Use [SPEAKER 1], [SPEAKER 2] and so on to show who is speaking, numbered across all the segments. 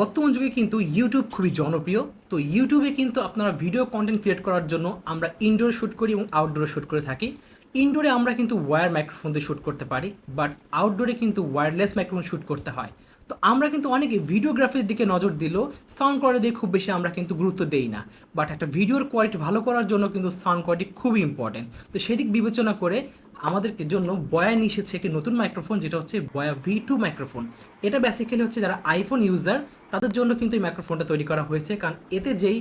[SPEAKER 1] বর্তমান যুগে কিন্তু ইউটিউব খুবই জনপ্রিয়। তো ইউটিউবে কিন্তু আপনারা ভিডিও কন্টেন্ট ক্রিয়েট করার জন্য আমরা ইনডোর শ্যুট করি এবং আউটডোরে শ্যুট করে থাকি। ইনডোরে আমরা কিন্তু ওয়্যার মাইক্রোফোন দিয়ে শ্যুট করতে পারি বাট আউটডোরে কিন্তু ওয়্যারলেস মাইক্রোফোন শ্যুট করতে হয়। তো আমরা কিন্তু অনেকে ভিডিওগ্রাফির দিকে নজর দিলেও সাউন্ড কোয়ালিটি দিয়ে খুব বেশি আমরা কিন্তু গুরুত্ব দেই না। বাট একটা ভিডিওর কোয়ালিটি ভালো করার জন্য কিন্তু সাউন্ড কোয়ালিটি খুবই ইম্পর্টেন্ট তো সেদিক বিবেচনা করে আমাদেরকে জন্য বয়া নিয়ে একটি নতুন মাইক্রোফোন যেটা হচ্ছে বয়া ভি টু মাইক্রোফোন এটা বেসিক্যালি হচ্ছে যারা আইফোন ইউজার তাদের জন্য কিন্তু এই মাইক্রোফোনটা তৈরি করা হয়েছে, কারণ এতে যেই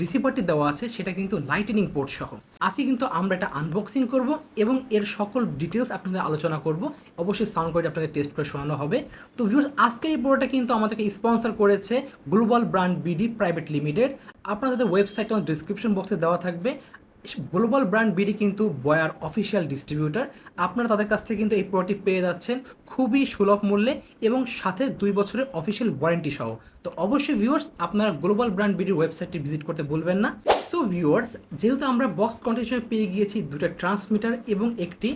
[SPEAKER 1] রিসিভারটি দেওয়া আছে, সেটা কিন্তু লাইটেনিং পোর্ট সহ। আজকে কিন্তু আমরা এটা আনবক্সিং করব এবং এর সকল ডিটেলস আপনাদের আলোচনা করব। অবশ্যই সাউন্ড কোয়ালিটি আপনাদের টেস্ট করে শোনানো হবে। তো ভিউর্স আজকে এই পুরোটা কিন্তু আমাদেরকে স্পন্সর করেছে global brand BD private limited আপনাদের ওয়েবসাইট আমার ডিসক্রিপশন বক্সে দেওয়া থাকবে। গ্লোবাল ব্র্যান্ড বিডি কিন্তু বয়ার অফিসিয়াল ডিস্ট্রিবিউটার। আপনারা তাদের কাছ থেকে কিন্তু এই প্রোডাক্টটি পেয়ে যাচ্ছেন খুবই সুলভ মূল্যে এবং সাথে দুই বছরের অফিসিয়াল ওয়ারেন্টি সহ। তো অবশ্যই ভিউয়ার্স আপনারা গ্লোবাল ব্র্যান্ড বিডির ওয়েবসাইটটি ভিজিট করতে ভুলবেন না। সো ভিউয়ার্স যেহেতু আমরা বক্স কন্টেন্ট পেয়ে গিয়েছি দুটো ট্রান্সমিটার এবং একটি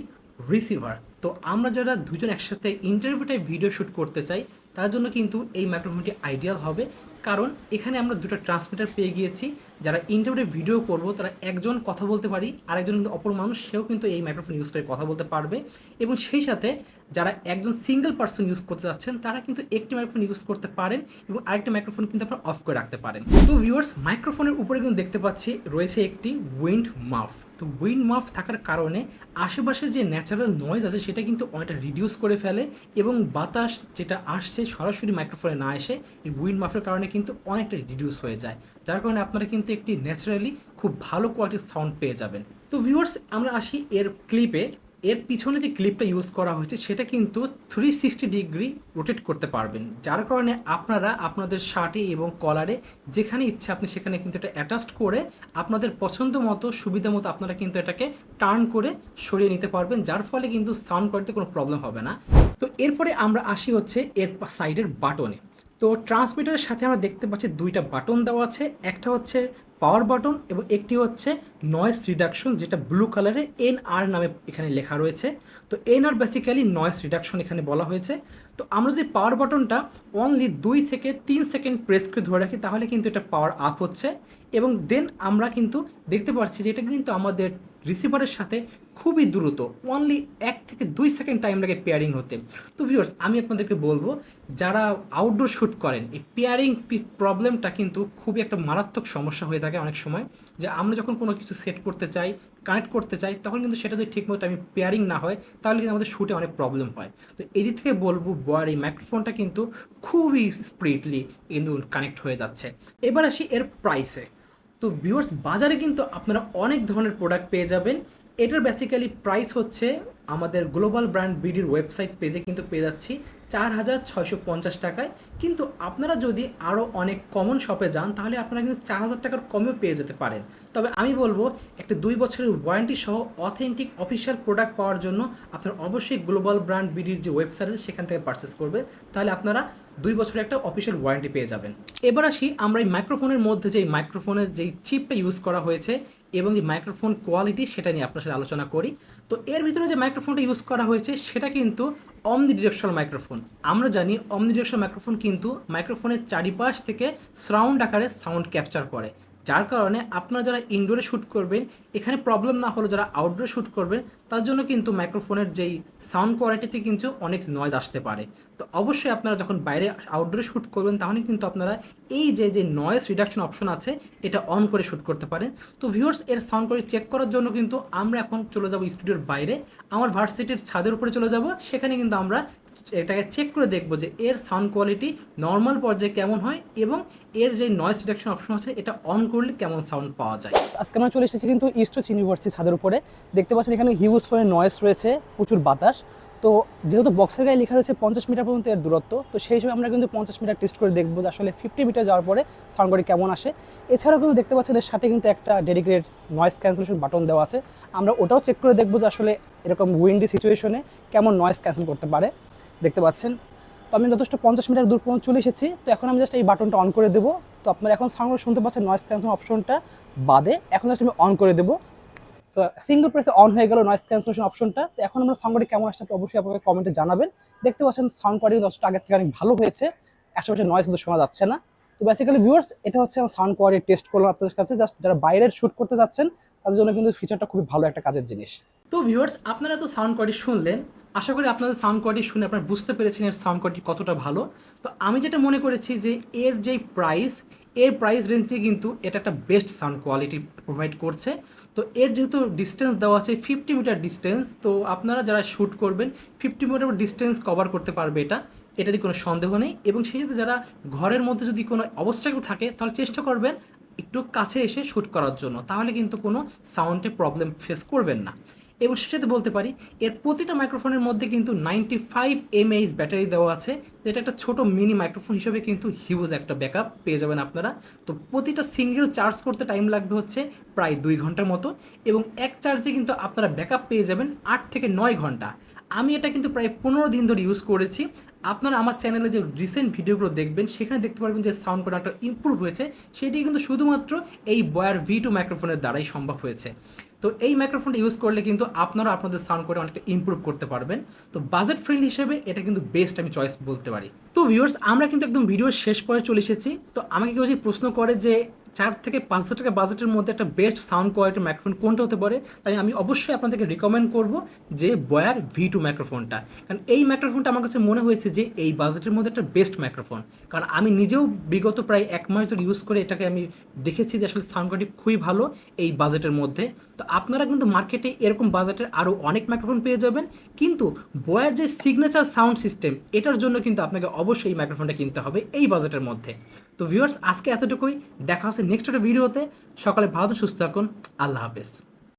[SPEAKER 1] রিসিভার তো আমরা যারা দুজন একসাথে ইন্টারভিউ টাইপ ভিডিও শ্যুট করতে চাই, তার জন্য কিন্তু এই মাইক্রোফোনটি আইডিয়াল হবে। কারণ এখানে আমরা দুটো ট্রান্সমিটার পেয়ে গিয়েছি। যারা ইন্টারভিউ ভিডিও করব, তারা একজন কথা বলতে পারি আর একজন কিন্তু অপর মানুষ, সেও কিন্তু এই মাইক্রোফোন ইউজ করে কথা বলতে পারবে। এবং সেই সাথে যারা একজন সিঙ্গেল পার্সন ইউজ করতে যাচ্ছেন, তারা কিন্তু একটি মাইক্রোফোন ইউজ করতে পারেন এবং আরেকটি মাইক্রোফোন কিন্তু আপনারা অফ করে রাখতে পারেন। তো ভিউয়ার্স মাইক্রোফোনের উপরে কিন্তু দেখতে পাচ্ছি, রয়েছে একটি উইন্ড মাফ তো উইন্ড মাফ থাকার কারণে আশেপাশের যে ন্যাচারাল নয়েজ আছে, সেটা কিন্তু অনেকটা রিডিউস করে ফেলে এবং বাতাস যেটা আসছে সরাসরি মাইক্রোফোনে না এসে, এই উইন্ড মাফের কারণে কিন্তু অনেকটা রিডিউস হয়ে যায়। যার কারণে আপনারা কিন্তু একটি ন্যাচারালি খুব ভালো কোয়ালিটির সাউন্ড পেয়ে যাবেন। তো ভিউয়ার্স আমরা আসি এর ক্লিপে এর পিছনে যে ক্লিপটা ইউজ করা হয়েছে, সেটা কিন্তু থ্রি সিক্সটি ডিগ্রি রোটেট করতে পারবেন। যার কারণে আপনারা আপনাদের শার্টে এবং কলারে যেখানে ইচ্ছে আপনি সেখানে কিন্তু এটা অ্যাটাচড করে আপনাদের পছন্দ মতো, সুবিধা মতো আপনারা কিন্তু এটাকে টার্ন করে সরিয়ে নিতে পারবেন, যার ফলে কিন্তু সাউন্ড কোয়ালিটিতে কোনো প্রবলেম হবে না। তো এরপরে আমরা আসি হচ্ছে এর সাইডের বাটনে তো ট্রান্সমিটারের সাথে আমরা দেখতে পাচ্ছি দুইটা বাটন দেওয়া আছে। একটা হচ্ছে পাওয়ার বাটন এবং একটি হচ্ছে নয়েস রিডাকশন যেটা ব্লু কালারে এন আর নামে এখানে লেখা রয়েছে। তো N R basically noise reduction এখানে বলা হয়েছে। তো আমরা যদি পাওয়ার বাটনটা অনলি দুই থেকে তিন সেকেন্ড প্রেস করে ধরে রাখি, তাহলে কিন্তু এটা পাওয়ার আপ হচ্ছে। এবং দেন আমরা কিন্তু দেখতে পাচ্ছি যে এটা কিন্তু আমাদের রিসিভারের সাথে খুবই দ্রুত অনলি এক থেকে দুই সেকেন্ড টাইম লাগে পেয়ারিং হতে। তো ভিউয়ার্স আমি আপনাদেরকে বলব, যারা আউটডোর শ্যুট করেন, এই পেয়ারিং প্রবলেমটা কিন্তু খুবই একটা মারাত্মক সমস্যা হয়ে থাকে অনেক সময়। যে আমরা যখন কোনো কিছু সেট করতে চাই কানেক্ট করতে চাই, তখন কিন্তু সেটা যদি ঠিকমতো আমি পেয়ারিং না হয়, তাহলে কিন্তু আমাদের শ্যুটে অনেক প্রবলেম হয়। তো এদিক থেকে বলব বয়ার এই মাইক্রোফোনটা কিন্তু খুবই স্প্রিডলি কিন্তু কানেক্ট হয়ে যাচ্ছে। এবার আসি এর প্রাইসে তো ভিউয়ার্স বাজারে কিন্তু আপনারা অনেক ধরনের প্রোডাক্ট পেয়ে যাবেন। এটার বেসিক্যালি প্রাইস হচ্ছে আমাদের গ্লোবাল ব্র্যান্ড বিডির ওয়েবসাইট পেজে কিন্তু পেয়ে যাচ্ছি। চার হাজার ছয়শো পঞ্চাশ টাকায়। কিন্তু আপনারা যদি আরও অনেক কমন শপে যান, তাহলে আপনারা কিন্তু চার হাজার টাকার কমেও পেয়ে যেতে পারেন। তবে আমি বলব, একটা দুই বছরের ওয়ারেন্টি সহ অথেন্টিক অফিসিয়াল প্রোডাক্ট পাওয়ার জন্য আপনারা অবশ্যই গ্লোবাল ব্র্যান্ড বিডির যে ওয়েবসাইট আছে, সেখান থেকে পারচেস করবে। তাহলে আপনারা দুই বছরের একটা অফিসিয়াল ওয়ারেন্টি পেয়ে যাবেন। এবার আসি আমরা এই মাইক্রোফোনের মধ্যে যে মাইক্রোফোনের যেই চিপটা ইউজ করা হয়েছে এবং যে মাইক্রোফোন কোয়ালিটি সেটা নিয়ে আপনার সাথে আলোচনা করি। তো এর ভিতরে যে মাইক্রোফোনটা ইউজ করা হয়েছে, সেটা কিন্তু অমনি ডিরেকশনাল মাইক্রোফোন আমরা জানি অমনি ডিরেকশনাল মাইক্রোফোন কিন্তু মাইক্রোফোনের চারিপাশ থেকে সাউন্ড আকারে সাউন্ড ক্যাপচার করে। যার কারণে আপনারা যারা ইনডোরে শ্যুট করবেন, এখানে প্রবলেম না হলেও যারা আউটডোরে শ্যুট করবেন, তার জন্য কিন্তু মাইক্রোফোনের যেই সাউন্ড কোয়ালিটিতে কিন্তু অনেক নয়েজ আসতে পারে। তো অবশ্যই আপনারা যখন বাইরে আউটডোরে শ্যুট করবেন, তাহলে কিন্তু আপনারা এই যে যে নয়েজ রিডাকশন অপশন আছে, এটা অন করে শ্যুট করতে পারেন। তো ভিউয়ার্স এর সাউন্ড কোয়ালিটি চেক করার জন্য কিন্তু আমরা এখন চলে যাব স্টুডিওর বাইরে। আমার ভার্সিটির ছাদের উপরে চলে যাব, সেখানে কিন্তু আমরা এটাকে চেক করে দেখব যে এর সাউন্ড কোয়ালিটি নর্মাল পর্যায়ে কেমন হয় এবং এর যে নয়েজ রিডাকশন অপশন আছে, এটা অন করলে কেমন সাউন্ড পাওয়া যায়।
[SPEAKER 2] আজকে আমরা চলে এসেছি কিন্তু ইস্ট ওয়েস্ট ইউনিভার্সিটি ছাদের উপরে। দেখতে পাচ্ছেন এখানে হিউজ পরিমাণে নয়েস রয়েছে, প্রচুর বাতাস। তো যেহেতু বক্সের গায়ে লেখা রয়েছে পঞ্চাশ মিটার পর্যন্ত এর দূরত্ব, তো সেই হিসেবে আমরা কিন্তু পঞ্চাশ মিটার টেস্ট করে দেখব যে আসলে ফিফটি মিটার যাওয়ার পরে সাউন্ড কোয়ালিটি কেমন আসে। এছাড়াও কিন্তু দেখতে পাচ্ছেন এর সাথে কিন্তু একটা ডেডিকেটেড নয়েস ক্যান্সেলেশন বাটন দেওয়া আছে। আমরা ওটাও চেক করে দেখব যে আসলে এরকম উইন্ডি সিচুয়েশনে কেমন নয়েস ক্যান্সেল করতে পারে। দেখতে পাচ্ছেন। তো আমি যথেষ্ট পঞ্চাশ মিটার দূর পর্যন্ত চলে এসেছি। তো এখন আমি জাস্ট এই বাটনটা অন করে দেবো। তো আপনারা এখন সাউন্ড শুনতে পাচ্ছেন নয়েস ক্যান্সেল অপশনটা বাদে। এখন জাস্ট আমি অন করে দেবো। সো সিঙ্গল প্রেসে অন হয়ে গেল নয়েস ক্যান্সেলেশন অপশনটা তো এখন আমরা সাউন্ডটি কেমন আসছে, অবশ্যই আপনাকে কমেন্টে জানাবেন। দেখতে পাচ্ছেন সাউন্ড কোয়ালিটি যথেষ্ট আগের থেকে অনেক ভালো হয়েছে। আশেপাশে নয়েজ কিন্তু শোনা যাচ্ছে না। তো বেসিক্যালি ভিউয়ার্স এটা হচ্ছে আমার সাউন্ড কোয়ালিটি টেস্ট করলাম আপনাদের কাছে। জাস্ট যারা বাইরের শ্যুট করতে যাচ্ছেন, তাদের জন্য কিন্তু ফিচারটা খুবই ভালো একটা কাজের জিনিস।
[SPEAKER 1] তো ভিউয়ার্স আপনারা তো সাউন্ড কোয়ালিটি শুনলেন। আশা করি আপনাদের সাউন্ড কোয়ালিটি শুনে আপনারা বুঝতে পেরেছেন এর সাউন্ড কোয়ালিটি কতটা ভালো। তো আমি যেটা মনে করেছি যে এর যেই প্রাইস এর প্রাইস রেঞ্জে কিন্তু এটা একটা বেস্ট সাউন্ড কোয়ালিটি প্রোভাইড করছে। তো এর যেহেতু ডিস্টেন্স দেওয়া আছে ফিফটি মিটার ডিস্টেন্স তো আপনারা যারা শ্যুট করবেন ফিফটি মিটার ডিস্টেন্স কভার করতে পারবে এটা এটাতে কোনো সন্দেহ নেই। এবং সেই সাথে যারা ঘরের মধ্যে যদি কোনো অবস্ট্রাকল থাকে, তাহলে চেষ্টা করবেন একটু কাছে এসে শ্যুট করার জন্য। তাহলে কিন্তু কোনো সাউন্ডে প্রবলেম ফেস করবেন না। এবং সে সাথে বলতে পারি, এর প্রতিটা মাইক্রোফোনের মধ্যে কিন্তু নাইনটি ফাইভ এমএইচ ব্যাটারি দেওয়া আছে, যেটা একটা ছোট মিনি মাইক্রোফোন হিসেবে কিন্তু হিউজ একটা ব্যাকআপ পেয়ে যাবেন আপনারা। তো প্রতিটা সিঙ্গেল চার্জ করতে টাইম লাগবে হচ্ছে প্রায় দুই ঘণ্টার মতো এবং এক চার্জে কিন্তু আপনারা ব্যাকআপ পেয়ে যাবেন আট থেকে নয় ঘণ্টা। আমি এটা কিন্তু প্রায় পনেরো দিন ধরে ইউজ করেছি। আপনারা আমার চ্যানেলে যে রিসেন্ট ভিডিওগুলো দেখবেন, সেখানে দেখতে পারবেন যে সাউন্ড কোয়ালিটি ইম্প্রুভ হয়েছে। সেটি কিন্তু শুধুমাত্র এই বয়ার ভি টু মাইক্রোফোনের দ্বারাই সম্ভব হয়েছে। তো এই মাইক্রোফোনটা ইউজ করলে কিন্তু আপনারা আপনাদের সাউন্ড কোয়ালিটি অনেকটা ইম্প্রুভ করতে পারবেন। তো বাজেট ফ্রেন্ড হিসেবে এটা কিন্তু বেস্ট আমি চয়েস বলতে পারি। তো ভিউয়ার্স আমরা কিন্তু একদম ভিডিওর শেষ পরে চলে এসেছি। তো আমাকে কেউ যদি প্রশ্ন করে যে চার থেকে পাঁচ হাজার টাকা বাজেটের মধ্যে একটা বেস্ট সাউন্ড কোয়ালিটির মাইক্রোফোন কোনটা হতে পারে তাই আমি অবশ্যই আপনাদেরকে রিকমেন্ড করব যে বয়ার ভি টু মাইক্রোফোনটা কারণ এই মাইক্রোফোনটা আমার কাছে মনে হয়েছে যে এই বাজেটের মধ্যে একটা বেস্ট মাইক্রোফোন কারণ আমি নিজেও বিগত প্রায় এক মাস ধরে ইউজ করে এটাকে আমি দেখেছি যে আসলে সাউন্ড কোয়ালিটি খুবই ভালো এই বাজেটের মধ্যে। তো আপনারা কিন্তু মার্কেটে এরকম বাজেটের আরও অনেক মাইক্রোফোন পেয়ে যাবেন। কিন্তু বয়ার যে সিগনেচার সাউন্ড সিস্টেম এটার জন্য কিন্তু আপনাকে অবশ্যই এই মাইক্রোফোনটা কিনতে হবে এই বাজেটের মধ্যে। তো ভিউয়ার্স আজকে এতটুকুই। দেখা হচ্ছে নেক্সট একটা ভিডিওতে সকালে ভালো সুস্থ থাকুন। আল্লাহ হাফেজ।